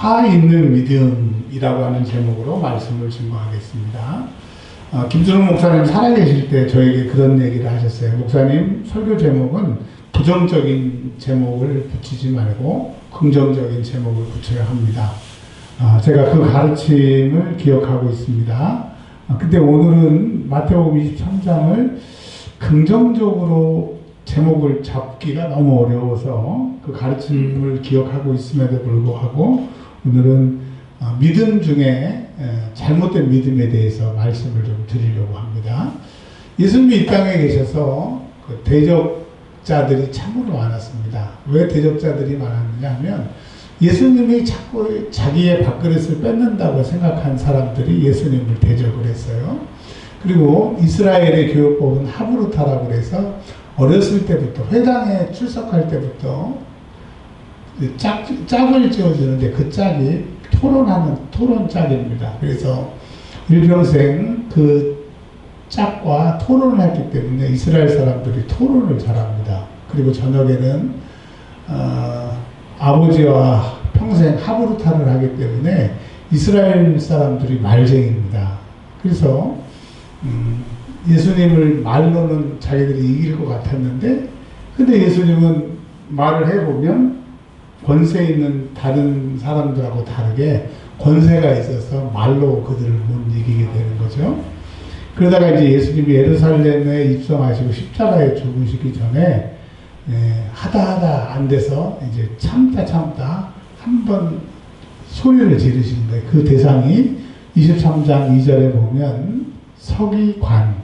화 있는 믿음이라고 하는 제목으로 말씀을 증거하겠습니다. 어, 김준호 목사님 살아계실 때 저에게 그런 얘기를 하셨어요. 목사님 설교 제목은 부정적인 제목을 붙이지 말고 긍정적인 제목을 붙여야 합니다. 아, 제가 그 가르침을 기억하고 있습니다. 아, 근데 오늘은 마태복음 23장을 긍정적으로 제목을 잡기가 너무 어려워서 그 가르침을 기억하고 있음에도 불구하고 오늘은 어, 믿음 중에 에, 잘못된 믿음에 대해서 말씀을 좀 드리려고 합니다. 예수님이 이 땅에 계셔서 그 대적자들이 참으로 많았습니다. 왜 대적자들이 많았느냐 하면 예수님이 자꾸 자기의 밥그릇을 뺏는다고 생각한 사람들이 예수님을 대적을 했어요. 그리고 이스라엘의 교육법은 하브루타라고 해서 어렸을 때부터 회당에 출석할 때부터 그 짝, 짝을 지어주는데 그 짝이 토론하는 토론 짝입니다. 그래서 일평생 그 짝과 토론을 했기 때문에 이스라엘 사람들이 토론을 잘합니다. 그리고 저녁에는 어, 아버지와 평생 하브루타를 하기 때문에 이스라엘 사람들이 말쟁입니다. 그래서 음, 예수님을 말로는 자기들이 이길 것 같았는데 근데 예수님은 말을 해보면 권세 있는 다른 사람들하고 다르게 권세가 있어서 말로 그들을 못 이기게 되는 거죠. 그러다가 이제 예수님이 예루살렘에 입성하시고 십자가에 죽으시기 전에 예, 하다 하다 안 돼서 이제 참다 참다 한 번 소리를 거예요. 그 대상이 23장 2절에 보면 서기관이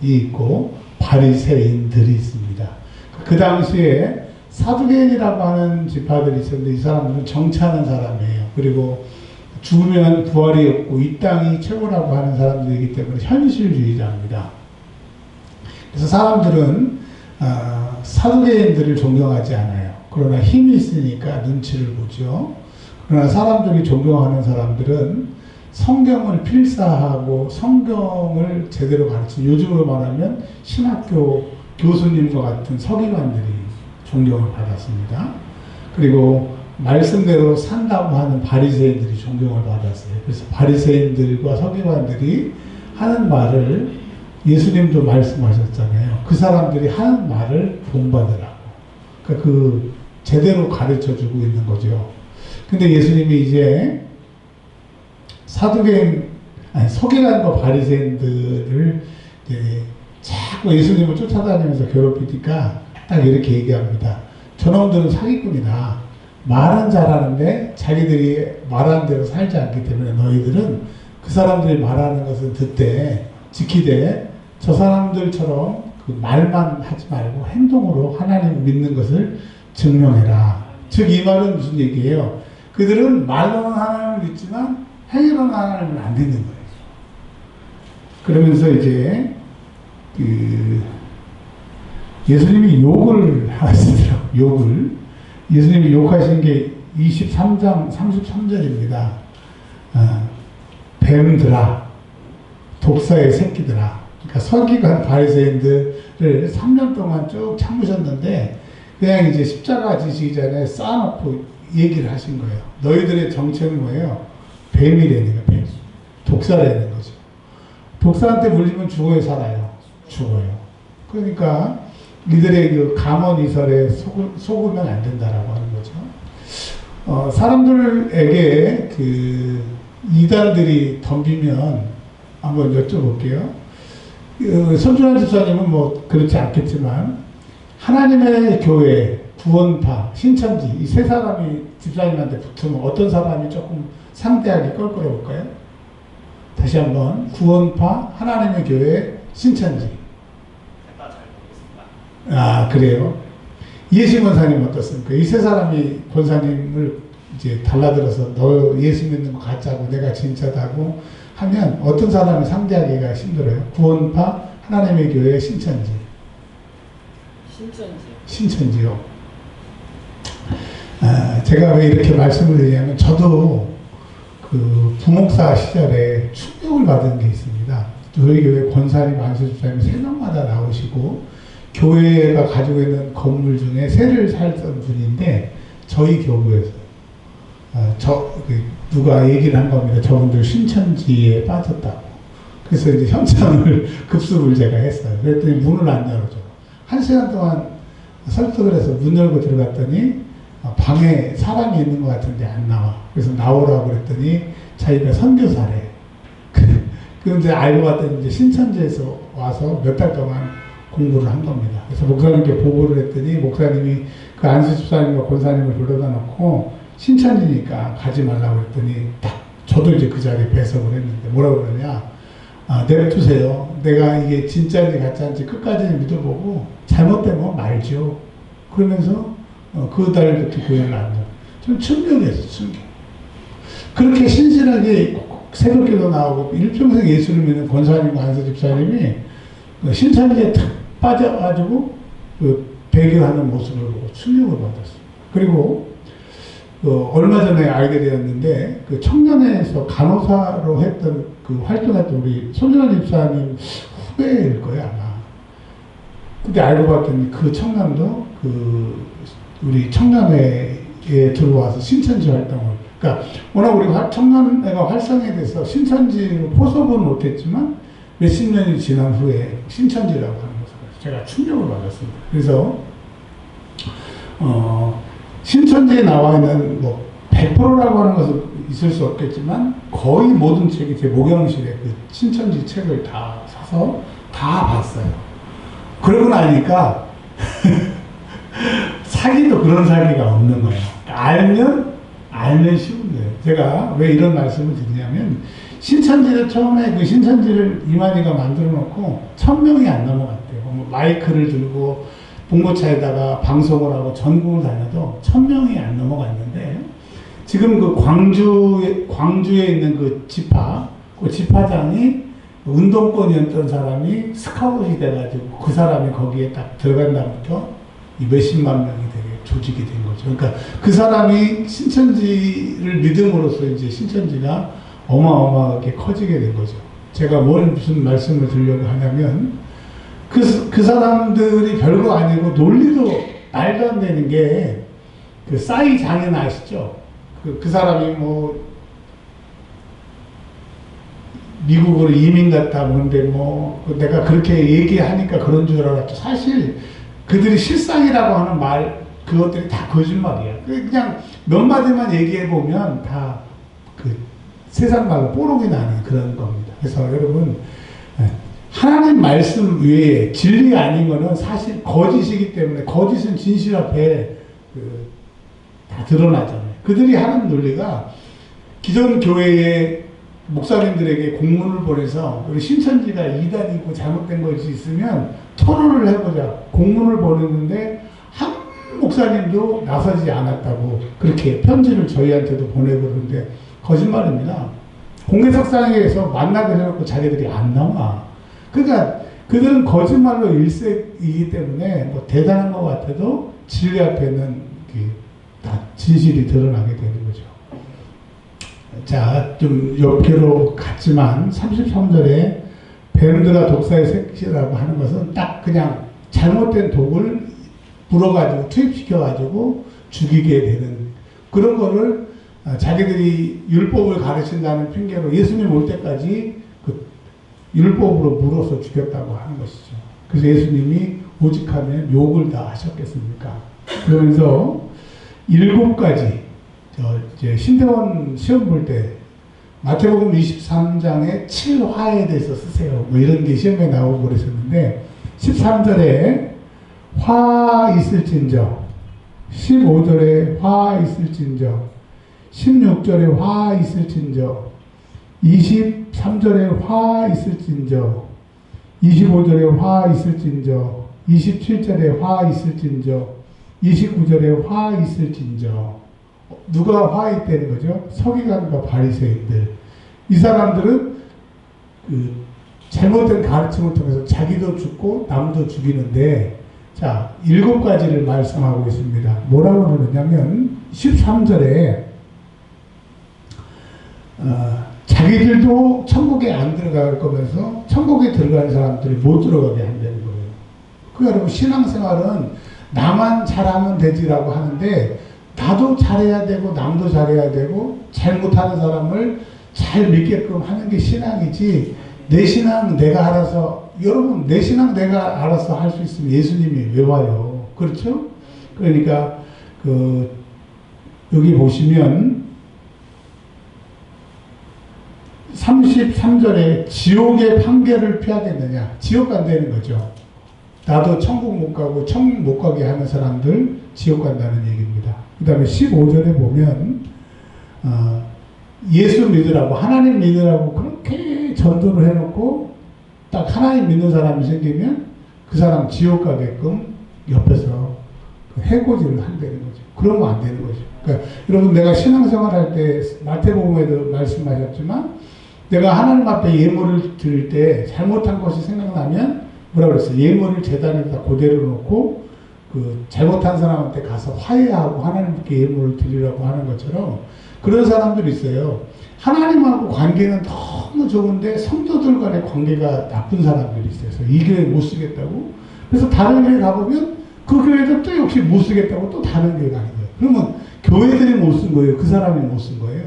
있고 바리새인들이 있습니다. 그 당시에 사두개인이라고 하는 지파들이 있었는데 이 사람들은 정치하는 사람이에요. 그리고 죽으면 부활이 없고 이 땅이 최고라고 하는 사람들이기 때문에 현실주의자입니다. 그래서 사람들은 어, 사두개인들을 존경하지 않아요. 그러나 힘이 있으니까 눈치를 보죠. 그러나 사람들이 존경하는 사람들은 성경을 필사하고 성경을 제대로 가르치는 요즘으로 말하면 신학교 교수님과 같은 서기관들이 존경을 받았습니다. 그리고 말씀대로 산다고 하는 바리새인들이 존경을 받았어요. 그래서 바리새인들과 서기관들이 하는 말을 예수님도 말씀하셨잖아요. 그 사람들이 하는 말을 본받으라고. 그러니까 그 제대로 가르쳐 주고 있는 거죠. 근데 예수님이 이제 사두개인 아니 서기관과 바리새인들을 자꾸 예수님을 쫓아다니면서 괴롭히니까 딱 이렇게 얘기합니다. 저놈들은 사기꾼이다. 말은 잘하는데 자기들이 말하는 대로 살지 않기 때문에 너희들은 그 사람들이 말하는 것을 듣되 지키되 저 사람들처럼 그 말만 하지 말고 행동으로 하나님 믿는 것을 증명해라. 즉 이 말은 무슨 얘기예요? 그들은 말로는 하나님을 믿지만 행위로는 하나님을 안 믿는 거예요. 그러면서 이제 그 예수님이 욕을 하시더라고 욕을 예수님이 욕하신 게 23장 33절입니다. 어, 뱀들아 독사의 새끼들아 그러니까 서기관 바리새인들을 3년 동안 쭉 참으셨는데 그냥 이제 십자가 지시기 전에 쌓아놓고 얘기를 하신 거예요. 너희들의 정체는 뭐예요? 뱀이라는 거, 뱀. 독사라는 거죠. 독사한테 물리면 죽어야 살아요. 죽어요. 그러니까 이들의 그 감언 이설에 속으면 안 된다라고 하는 거죠. 어, 사람들에게 그 이단들이 덤비면 한번 여쭤볼게요. 그 손준환 집사님은 뭐 그렇지 않겠지만 하나님의 교회, 구원파, 신천지 이 세 사람이 집사님한테 붙으면 어떤 사람이 조금 상대하기 껄끄러울까요? 다시 한번 구원파, 하나님의 교회, 신천지. 아 그래요? 예수 권사님 어떻습니까? 이 세 사람이 권사님을 이제 달라들어서 너 예수 믿는 거 가짜고 내가 진짜다고 하면 어떤 사람이 상대하기가 힘들어요? 구원파, 하나님의 교회, 신천지. 신천지. 신천지요. 아, 제가 왜 이렇게 말씀을 드리냐면 저도 그 부목사 시절에 충격을 받은 게 있습니다. 저희 교회 권사님, 안수집사님 세 명마다 나오시고 교회가 가지고 있는 건물 중에 세를 살던 분인데 저희 교구에서 어, 저 그, 누가 얘기를 한 겁니다. 저분들 신천지에 빠졌다고. 그래서 이제 현장을 급습을 제가 했어요. 그랬더니 문을 안 열어줘. 한 시간 동안 설득을 해서 문 열고 들어갔더니 어, 방에 사람이 있는 것 같은데 안 나와. 그래서 나오라고 그랬더니 자기가 선교사래. 그 이제 알고 봤더니 이제 신천지에서 와서 몇 달 동안 공부를 한 겁니다. 그래서 목사님께 보고를 했더니 목사님이 그 안수 집사님과 권사님을 불러다 놓고 신천지니까 가지 말라고 그랬더니 딱 저도 이제 그 자리에 배석을 했는데 뭐라고 그러냐 아, 내려주세요. 내가 이게 진짜인지 가짜인지 끝까지 믿어보고 잘못되면 말죠. 그러면서 어, 그 달부터 교회를 안 가. 좀 충격이었어, 충격. 그렇게 신실하게 새벽기도 나오고 일평생 예수를 믿는 권사님과 한서 집사님이 그 신천지에 탁 빠져가지고 그 배교하는 모습을 보고 충격을 받았어요. 그리고 그 얼마 전에 알게 되었는데 그 청년회에서 간호사로 했던 그 활동했던 우리 손준환 집사님 후배일 거예요 아마. 근데 알고 봤더니 그 청년도 그 우리 청년회에 들어와서 신천지 활동을 그러니까 워낙 우리 화- 청년회가 활성에 돼서 신천지로 포섭은 못했지만 몇십 년이 지난 후에 신천지라고 하는 제가 충격을 받았습니다. 그래서 어, 신천지에 나와 있는 뭐 100%라고 하는 것은 있을 수 없겠지만 거의 모든 책이 제 목욕실에 그 신천지 책을 다 사서 다 봤어요. 그러고 나니까 사기도 그런 사기가 없는 거예요. 알면 알면 쉬운 거예요. 제가 왜 이런 말씀을 드리냐면 신천지를 처음에 그 신천지를 이만희가 만들어 놓고 천 명이 안 넘어갔대요. 뭐 마이크를 들고 봉고차에다가 방송을 하고 전국을 다녀도 천 명이 안 넘어갔는데 지금 그 광주에 광주에 있는 그 지파 그 지파장이 운동권이었던 사람이 스카웃이 돼가지고 그 사람이 거기에 딱 들어간 다음부터 이 몇십만 명이 되게 조직이 된 거죠. 그러니까 그 사람이 신천지를 믿음으로써 이제 신천지가 어마어마하게 커지게 된 거죠. 제가 뭘 무슨 말씀을 드리려고 하냐면 그, 그 사람들이 별거 아니고 논리도 말도 안 되는 게 그 싸이 장인 아시죠? 그, 그 사람이 뭐 미국으로 이민 갔다 오는데 뭐 내가 그렇게 얘기하니까 그런 줄 알았죠. 사실 그들이 실상이라고 하는 말 그것들이 다 거짓말이야. 그냥 몇 마디만 얘기해 보면 다 그 세상 말로 뽀록이 나는 그런 겁니다. 그래서 여러분 예, 하나님 말씀 외에 진리 아닌 거는 사실 거짓이기 때문에 거짓은 진실 앞에 그, 다 드러나잖아요. 그들이 하는 논리가 기존 교회의 목사님들에게 공문을 보내서 우리 신천지가 이단이고 잘못된 것이 있으면 토론을 해보자. 공문을 보냈는데 한 목사님도 나서지 않았다고 그렇게 편지를 저희한테도 보내고 그러는데 거짓말입니다. 공개석상에서 만나게 해놓고 자기들이 안 나와. 그러니까 그들은 거짓말로 일색이기 때문에 뭐 대단한 것 같아도 진리 앞에는 다 진실이 드러나게 되는 거죠. 자, 좀 옆으로 갔지만 33절에 베르드가 독사의 색시라고 하는 것은 딱 그냥 잘못된 독을 불어가지고 투입시켜가지고 죽이게 되는 그런 거를 아, 자기들이 율법을 가르친다는 핑계로 예수님 올 때까지 그 율법으로 물어서 죽였다고 하는 것이죠. 그래서 예수님이 오직하면 욕을 다 하셨겠습니까? 그러면서 일곱 가지 저 이제 신대원 시험 볼 때 마태복음 23장의 7화에 대해서 쓰세요. 뭐 이런 게 시험에 나오고 그랬었는데 13절에 화 있을진저 15절에 화 있을진저 16절에 화 있을진저 23절에 화 있을진저 25절에 화 있을진저 27절에 화 있을진저 29절에 화 있을진저 누가 화 있다는 거죠? 서기관과 바리새인들 이 사람들은 그 잘못된 가르침을 통해서 자기도 죽고 남도 죽이는데 자 일곱 가지를 말씀하고 있습니다. 뭐라고 그러냐면 13절에 어, 자기들도 천국에 안 들어갈 거면서 천국에 들어가는 사람들이 못 들어가게 한다는 거예요. 그 여러분 신앙생활은 나만 잘하면 되지라고 하는데 나도 잘해야 되고 남도 잘해야 되고 잘못하는 사람을 잘 믿게끔 하는 게 신앙이지 내 신앙 내가 알아서 여러분 내 신앙 내가 알아서 할 수 있으면 예수님이 왜 와요 그렇죠 그러니까 그 여기 보시면 33절에 지옥의 판결을 피하겠느냐 지옥 간다는 거죠 나도 천국 못 가고 천국 못 가게 하는 사람들 지옥 간다는 얘기입니다. 그 다음에 15절에 보면 어, 예수 믿으라고 하나님 믿으라고 그렇게 전도를 해놓고 딱 하나님 믿는 사람이 생기면 그 사람 지옥 가게끔 옆에서 그 해코지를 한다는 거죠. 그러면 안 되는 거죠. 그러니까 여러분 내가 신앙생활 할 때 마태복음에도 말씀하셨지만 내가 하나님 앞에 예물을 드릴 때 잘못한 것이 생각나면 뭐라 그랬어요? 예물을 재단에다 그대로 놓고 그 잘못한 사람한테 가서 화해하고 하나님께 예물을 드리라고 하는 것처럼 그런 사람들이 있어요. 하나님하고 관계는 너무 좋은데 성도들 간의 관계가 나쁜 사람들이 있어요. 이 교회 못 쓰겠다고. 그래서 다른 교회 가보면 그 교회도 또 역시 못 쓰겠다고 또 다른 교회 가는 거예요. 그러면 교회들이 못 쓴 거예요. 그 사람이 못 쓴 거예요.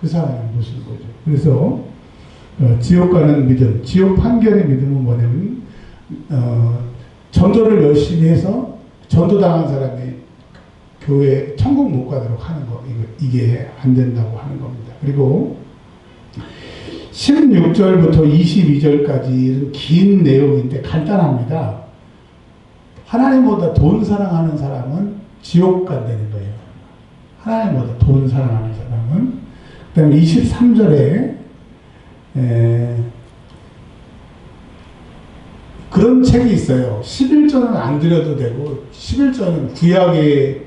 그 사람이 못 쓴 거죠. 그래서 어, 지옥 가는 믿음, 지옥 판결의 믿음은 뭐냐면 어, 전도를 열심히 해서 전도당한 사람이 교회 천국 못 가도록 하는 거 이게 안 된다고 하는 겁니다. 그리고 16절부터 22절까지 긴 내용인데 간단합니다. 하나님보다 돈 사랑하는 사람은 지옥 간다는 거예요. 하나님보다 돈 사랑하는 사람은 그 다음에 23절에 에, 그런 책이 있어요. 11조는 안 드려도 되고 11조는 구약의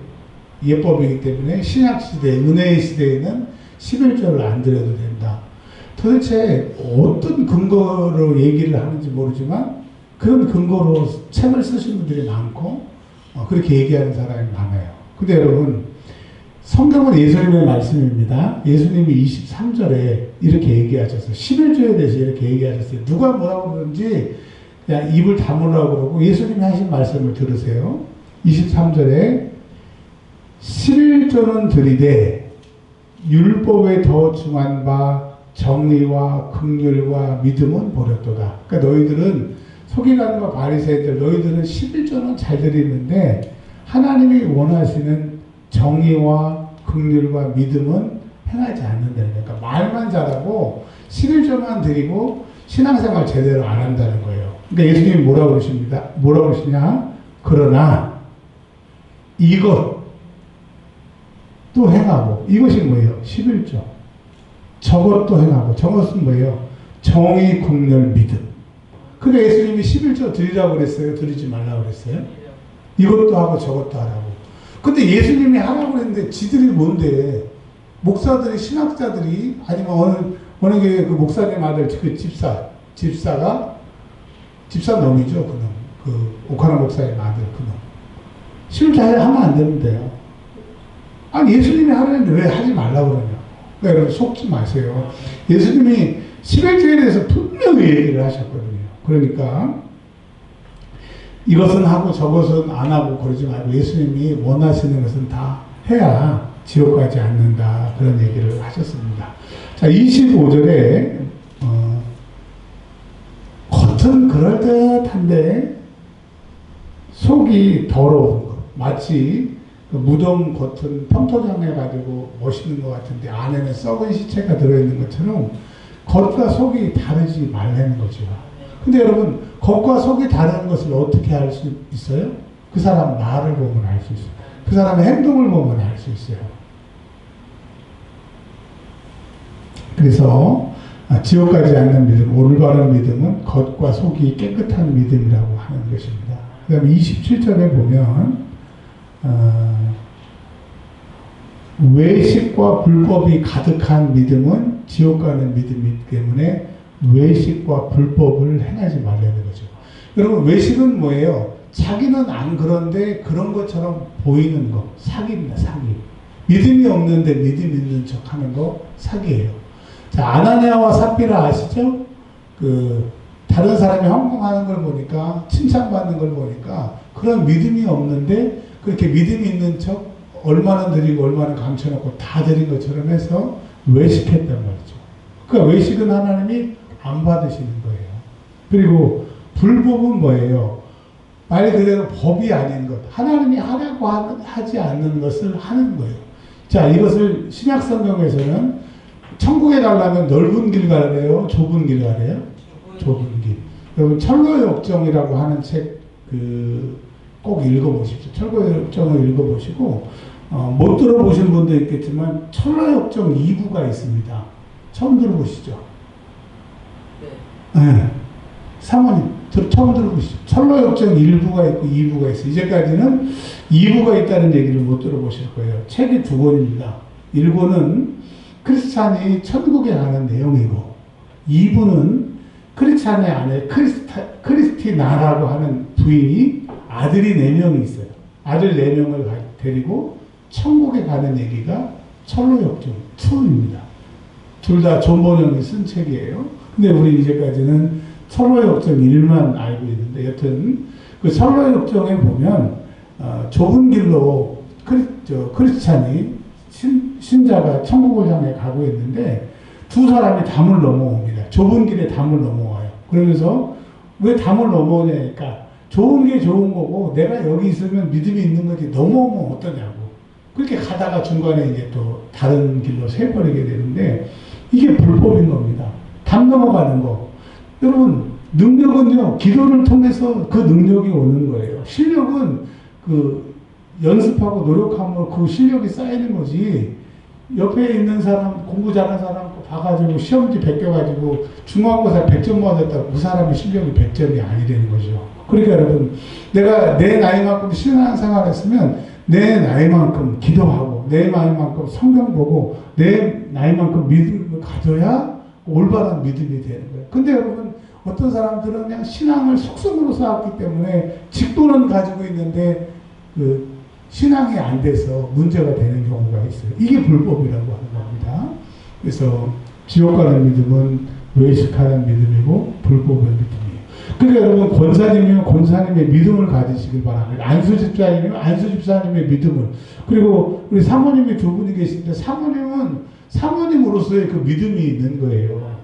예법이기 때문에 신약 시대, 은혜의 시대에는 11조를 안 드려도 된다. 도대체 어떤 근거로 얘기를 하는지 모르지만 그런 근거로 책을 쓰신 분들이 많고 어, 그렇게 얘기하는 사람이 많아요. 근데 여러분 성경은 예수님의 말씀입니다. 예수님이 23절에 이렇게 얘기하셨어요. 11조에 대해서 이렇게 얘기하셨어요. 누가 뭐라고 그러는지 입을 다물라고 그러고 예수님이 하신 말씀을 들으세요. 23절에 11조는 들이되 율법에 더 중한 바 정의와 긍휼과 믿음은 버렸도다. 그러니까 너희들은 서기관과 바리새인들 너희들은 11조는 잘 드리는데 하나님이 원하시는 정의와 긍휼과 믿음은 행하지 거예요. 그러니까 말만 잘하고 11조만 드리고 신앙생활 제대로 안 한다는 거예요. 그러니까 예수님이 뭐라 그러십니다. 뭐라 그러시냐? 그러나 이것 또 행하고 이것이 뭐예요? 11조. 저것도 행하고 저것은 뭐예요? 정의, 국렬, 믿음. 그러니까 예수님이 11조 드리라고 그랬어요? 드리지 말라고 그랬어요? 이것도 하고 저것도 하라고. 근데 예수님이 하라고 그랬는데 지들이 뭔데? 목사들이, 신학자들이, 아니면 어느, 어느 교회 그 목사님 아들, 그 집사, 집사가, 집사 놈이죠, 그놈. 그, 오카나 목사님 아들, 그놈. 11조 하면 안 되는데요. 아니, 예수님이 하라는데 왜 하지 말라고 그러냐. 그러니까 여러분 속지 마세요. 예수님이 11조에 대해서 분명히 얘기를 하셨거든요. 그러니까, 이것은 하고 저것은 안 하고 그러지 말고 예수님이 원하시는 것은 다 해야 지옥 가지 않는다. 그런 얘기를 하셨습니다. 자, 25절에, 어, 겉은 그럴듯한데 속이 더러운 것. 마치 그 무덤 겉은 평토장해가지고 멋있는 것 같은데 안에는 썩은 시체가 들어있는 것처럼 겉과 속이 다르지 말라는 거죠. 근데 여러분, 겉과 속이 다른 것을 어떻게 알 수 있어요? 그 사람 말을 보면 알 수 있어요. 그 사람의 행동을 보면 알 수 있어요. 그래서 아, 지옥 가지 않는 믿음, 올바른 믿음은 겉과 속이 깨끗한 믿음이라고 하는 것입니다. 그 다음에 27절에 보면 어, 외식과 불법이 가득한 믿음은 지옥 가는 믿음이기 때문에 외식과 불법을 행하지 말라는 거죠. 여러분 외식은 뭐예요? 자기는 안 그런데 그런 것처럼 보이는 거 사기입니다. 사기. 믿음이 없는데 믿음 있는 척 하는 거 사기예요. 자 아나니아와 삽비라 아시죠? 그 다른 사람이 헌금하는 걸 보니까 칭찬받는 걸 보니까 그런 믿음이 없는데 그렇게 믿음 있는 척 얼마나 드리고 얼마나 감춰놓고 다 드린 것처럼 해서 외식했단 말이죠. 그러니까 외식은 하나님이 안 받으시는 거예요. 그리고 불법은 뭐예요? 말 그대로 법이 아닌 것. 하나님이 하라고 하- 하지 않는 것을 하는 거예요. 자, 이것을 신약 성경에서는 천국에 가려면 넓은 길 가래요? 좁은 길 가래요? 좁은 길. 여러분 철로의 역정이라고 하는 책 그 꼭 읽어보십시오. 철로의 역정을 읽어보시고 어, 못 들어보신 분도 있겠지만 철로의 역정 2부가 있습니다. 처음 들어보시죠? 네. 네. 사모님, 저 처음 들어보시죠. 철로 역정 1부가 있고 2부가 있어요. 이제까지는 2부가 있다는 얘기를 못 들어보실 거예요. 책이 두 권입니다. 1권은 크리스찬이 천국에 가는 내용이고 2부는 크리스찬의 아내 크리스타, 크리스티나라고 하는 부인이 아들이 4명이 있어요. 아들 4명을 가- 데리고 천국에 가는 얘기가 철로 역정 2입니다. 둘 다 존버령이 쓴 책이에요. 근데 우리 이제까지는 철로 역정 1만 알고 있는데 여튼 그 철로 역정에 보면 어, 좁은 길로 크리, 저, 크리스찬이 신, 신자가 천국을 향해 가고 있는데 두 사람이 담을 넘어옵니다. 좁은 길에 담을 넘어와요. 그러면서 왜 담을 넘어오냐니까 좋은 게 좋은 거고 내가 여기 있으면 믿음이 있는 거지 넘어오면 어떠냐고. 그렇게 가다가 중간에 이제 또 다른 길로 새버리게 되는데 이게 불법인 겁니다. 담 넘어가는 거. 여러분, 능력은요, 기도를 통해서 그 능력이 오는 거예요. 실력은 그 연습하고 노력하면 그 실력이 쌓이는 거지. 옆에 있는 사람, 공부 잘하는 사람 봐가지고 시험지 베껴가지고 중간고사 100점 맞았다고 그 사람의 실력이 100점이 아니되는 거죠. 그러니까 여러분, 내가 내 나이만큼 신앙생활 했으면 내 나이만큼 기도하고 내 나이만큼 성경 보고 내 나이만큼 믿음을 가져야 올바른 믿음이 되는 거예요. 근데 여러분 어떤 사람들은 그냥 신앙을 속성으로 쌓았기 때문에 직분은 가지고 있는데 그 신앙이 안 돼서 문제가 되는 경우가 있어요. 이게 불법이라고 하는 겁니다. 그래서 지옥 가는 믿음은 외식하는 믿음이고 불법의 믿음이에요. 그러니까 여러분 권사님이면 권사님의 믿음을 가지시길 바랍니다. 안수 집사님이면 안수 집사님의 믿음을 그리고 우리 사모님이 두 분이 계신데 사모님은 사모님으로서의 그 믿음이 있는 거예요.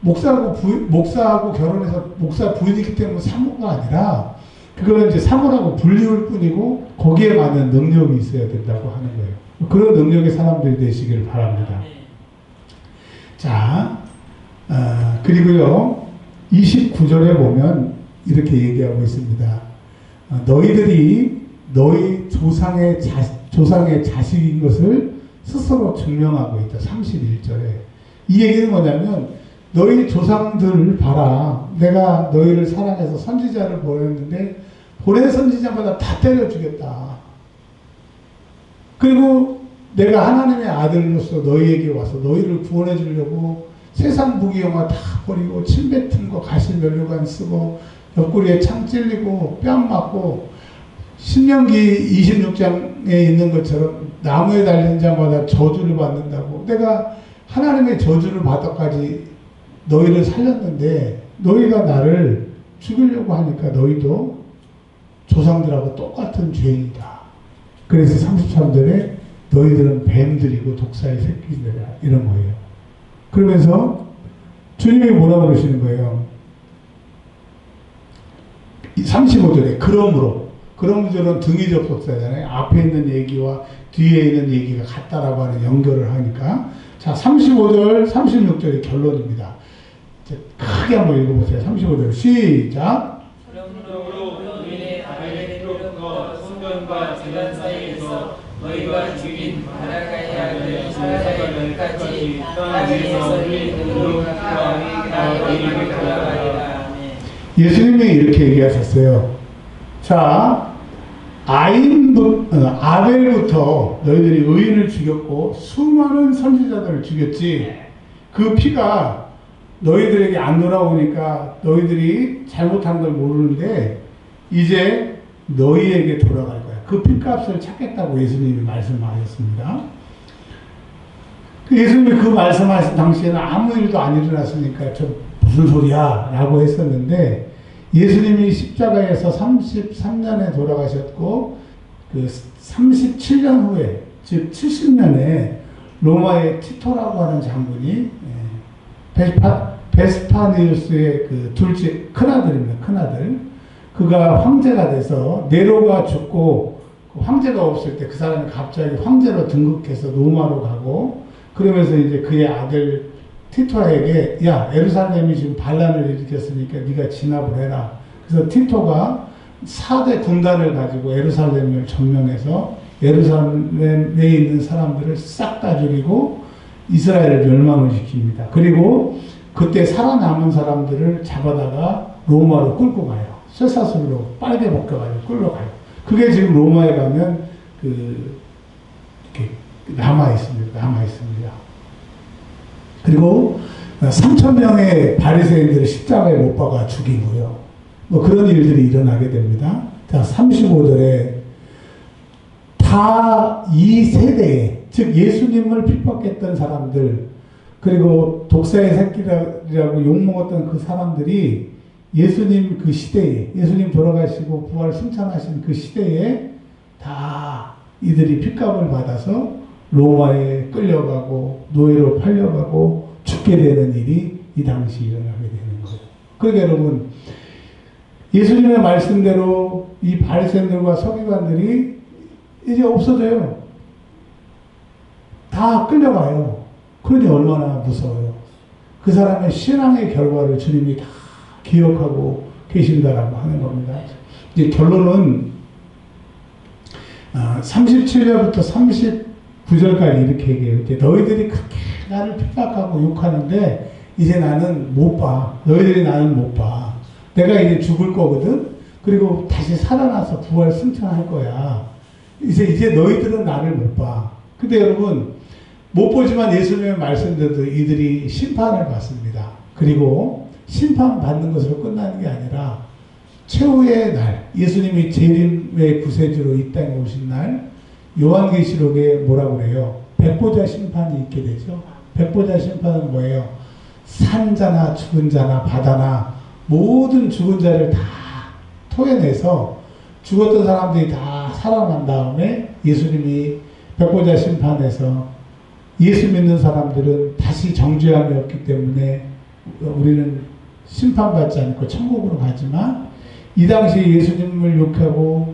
목사하고 부, 목사하고 결혼해서 목사 부인이기 때문에 사모가 아니라 그거는 이제 사모라고 불리울 뿐이고 거기에 맞는 능력이 있어야 된다고 하는 거예요. 그런 능력의 사람들이 되시기를 바랍니다. 네. 자, 어, 그리고요, 29절에 보면 이렇게 얘기하고 있습니다. 어, 너희들이 너희 조상의 자, 조상의 자식인 것을 스스로 증명하고 있다. 31절에. 이 얘기는 뭐냐면, 너희 조상들 봐라. 내가 너희를 사랑해서 선지자를 보냈는데, 보낸 선지자마다 다 때려 죽였다. 그리고 내가 하나님의 아들로서 너희에게 와서 너희를 구원해 주려고 세상 무기영화 다 버리고 침 뱉은 거 가실 면류관 쓰고 옆구리에 창 찔리고 뺨 맞고 신명기 26장에 있는 것처럼 나무에 달린 자마다 저주를 받는다고 내가 하나님의 저주를 받아까지 너희를 살렸는데 너희가 나를 죽이려고 하니까 너희도 조상들하고 똑같은 죄인이다. 그래서 33절에 너희들은 뱀들이고 독사의 새끼들이라 이런 거예요. 그러면서 주님이 뭐라 그러시는 거예요? 35절에 그러므로 그러므로는 등이 접속사잖아요. 앞에 있는 얘기와 뒤에 있는 얘기가 같다라고 하는 연결을 하니까 자 35절 36절이 결론입니다. 크게 한번 읽어보세요. 35절 시작 너희가 죽인 바라가의 아들 사라의 끝까지 땅에서 너희는 너희가 돌아가리라. 아멘. 예수님이 이렇게 얘기하셨어요. 자, 아인부, 어, 아벨부터 너희들이 의인을 죽였고 수많은 선지자들을 죽였지. 그 피가 너희들에게 안 돌아오니까 너희들이 잘못한 걸 모르는데 이제 너희에게 돌아갈 거야. 그 피값을 찾겠다고 예수님이 말씀하셨습니다. 그 예수님이 그 말씀하신 당시에는 아무 일도 안 일어났으니까 저 무슨 소리야? 라고 했었는데 예수님이 십자가에서 33년에 돌아가셨고 그 37년 후에 즉 70년에 로마의 티토라고 하는 장군이 예, 베스파, 베스파니우스의 그 둘째 큰아들입니다. 큰아들. 그가 황제가 돼서 네로가 죽고 그 황제가 없을 때 그 사람이 갑자기 황제로 등극해서 로마로 가고 그러면서 이제 그의 아들 티토에게 야 에루살렘이 지금 반란을 일으켰으니까 네가 진압을 해라. 그래서 티토가 4대 군단을 가지고 에루살렘을 점령해서 에루살렘에 있는 사람들을 싹 다 죽이고 이스라엘을 멸망을 시킵니다. 그리고 그때 살아남은 사람들을 잡아다가 로마로 끌고 가요. 쇠사슬로 빨개 벗겨가지고 끌고 가요. 그게 지금 로마에 가면 그 이렇게 남아 있습니다. 남아 있습니다. 그리고 3천 명의 바리새인들을 십자가에 못 박아 죽이고요. 뭐 그런 일들이 일어나게 됩니다. 자, 35절에 다 이 세대에 즉 예수님을 핍박했던 사람들 그리고 독사의 새끼라고 욕먹었던 그 사람들이 예수님 그 시대에 예수님 돌아가시고 부활 승천하신 그 시대에 다 이들이 핏값을 받아서 로마에 끌려가고 노예로 팔려가고 죽게 되는 일이 이 당시 일어나게 되는 거예요. 그러니까 여러분 예수님의 말씀대로 이 바리새인들과 서기관들이 이제 없어져요. 다 끌려가요. 그러니 얼마나 무서워요. 그 사람의 신앙의 결과를 주님이 다 기억하고 계신다라고 하는 겁니다. 이제 결론은 37절부터 39절까지 이렇게 얘기해요. 이제 너희들이 그렇게 나를 핍박하고 욕하는데 이제 나는 못 봐. 너희들이 나는 못 봐. 내가 이제 죽을 거거든. 그리고 다시 살아나서 부활 승천할 거야. 이제 이제 너희들은 나를 못 봐. 근데 여러분 못 보지만 예수님의 말씀대로 이들이 심판을 받습니다. 그리고 심판 받는 것으로 끝나는 게 아니라 최후의 날, 예수님이 재림의 구세주로 이 땅에 오신 날, 요한계시록에 뭐라고 그래요? 백보자 심판이 있게 되죠. 백보자 심판은 뭐예요? 산자나 죽은 자나 바다나 모든 죽은 자를 다 토해내서 죽었던 사람들이 다 살아난 다음에 예수님이 백보자 심판에서 예수 믿는 사람들은 다시 정죄함이 없기 때문에 우리는 심판받지 않고 천국으로 가지만 이 당시에 예수님을 욕하고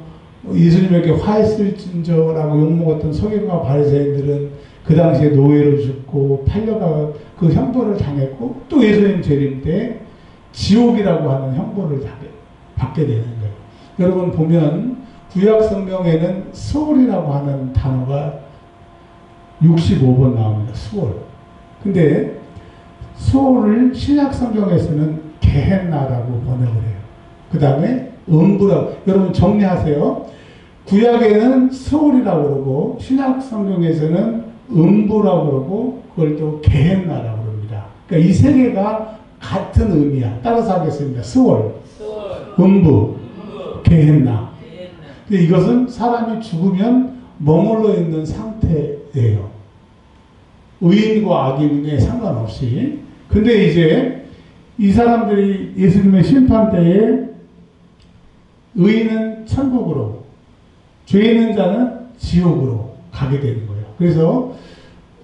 예수님에게 화했을진저라고 욕먹었던 서기관과 바리새인들은 그 당시에 노예로 죽고 팔려가 그 형벌을 당했고 또 예수님 재림 때 지옥이라고 하는 형벌을 받게 되는 거예요. 여러분 보면 구약 성경에는 소울이라고 하는 단어가 65번 나옵니다. 수월. 근데 수월을 신약 성경에서는 게헨나라고 번역을 해요. 그 다음에 음부라고. 여러분 정리하세요. 구약에는 수월이라고 그러고 신약 성경에서는 음부라고 그러고 그걸 또 게헨나라고 그럽니다. 그러니까 이 세 개가 같은 의미야. 따라서 하겠습니다. 수월, 음부. 게헨나. 근데 이것은 사람이 죽으면 머물러 있는 상태예요. 의인과 악인에 상관없이. 근데 이제 이 사람들이 예수님의 심판 때에 의인은 천국으로, 죄 있는 자는 지옥으로 가게 되는 거예요. 그래서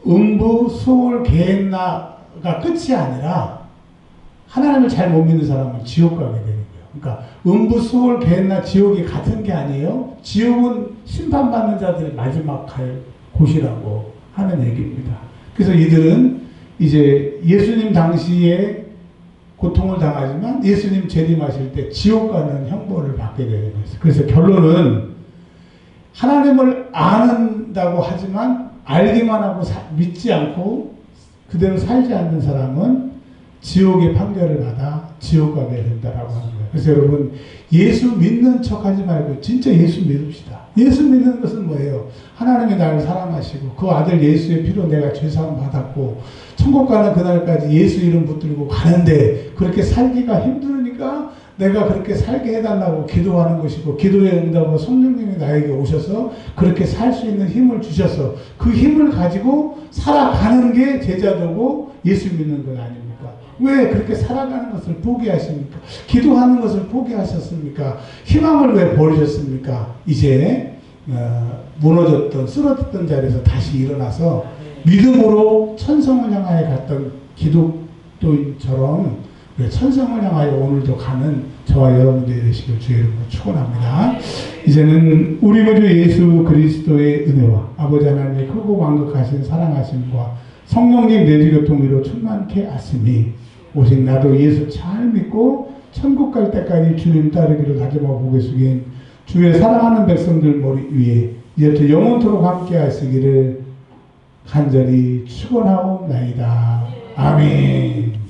음부, 소울, 개인나가 끝이 아니라 하나님을 잘 못 믿는 사람은 지옥 가게 되는 거예요. 그러니까 음부, 수월, 개나 지옥이 같은 게 아니에요. 지옥은 심판받는 자들이 마지막 갈 곳이라고 하는 얘기입니다. 그래서 이들은 이제 예수님 당시에 고통을 당하지만 예수님 재림하실 때 지옥 가는 형벌을 받게 되는 거예요. 그래서 결론은 하나님을 아는다고 하지만 알기만 하고 사, 믿지 않고 그대로 살지 않는 사람은 지옥의 판결을 받아 지옥 가게 된다라고 하는 거예요. 그래서 여러분 예수 믿는 척하지 말고 진짜 예수 믿읍시다. 예수 믿는 것은 뭐예요? 하나님이 나를 사랑하시고 그 아들 예수의 피로 내가 죄사함 받았고 천국 가는 그날까지 예수 이름 붙들고 가는데 그렇게 살기가 힘들으니까 내가 그렇게 살게 해달라고 기도하는 것이고 기도의 응답으로 성령님이 나에게 오셔서 그렇게 살 수 있는 힘을 주셔서 그 힘을 가지고 살아가는 게 제자되고 예수 믿는 것 아닙니까? 왜 그렇게 살아가는 것을 포기하십니까? 기도하는 것을 포기하셨습니까? 희망을 왜 버리셨습니까? 이제 어, 무너졌던 쓰러졌던 자리에서 다시 일어나서 믿음으로 천성을 향하여 갔던 기독교인처럼 우리가 천성을 향하여 오늘도 가는 저와 여러분들이 되시길 주의 이름으로 축원합니다. 이제는 우리 모두 예수 그리스도의 은혜와 아버지 하나님의 크고 완극하신 사랑하심과 성령님 내주교통으로 충만케 하심이 오직 나도 예수 잘 믿고 천국 갈 때까지 주님 따르기로 다짐하고 숙인 주의 사랑하는 백성들 머리 위에 이제부터 영원토록 함께 하시기를 간절히 축원하옵나이다. 아멘.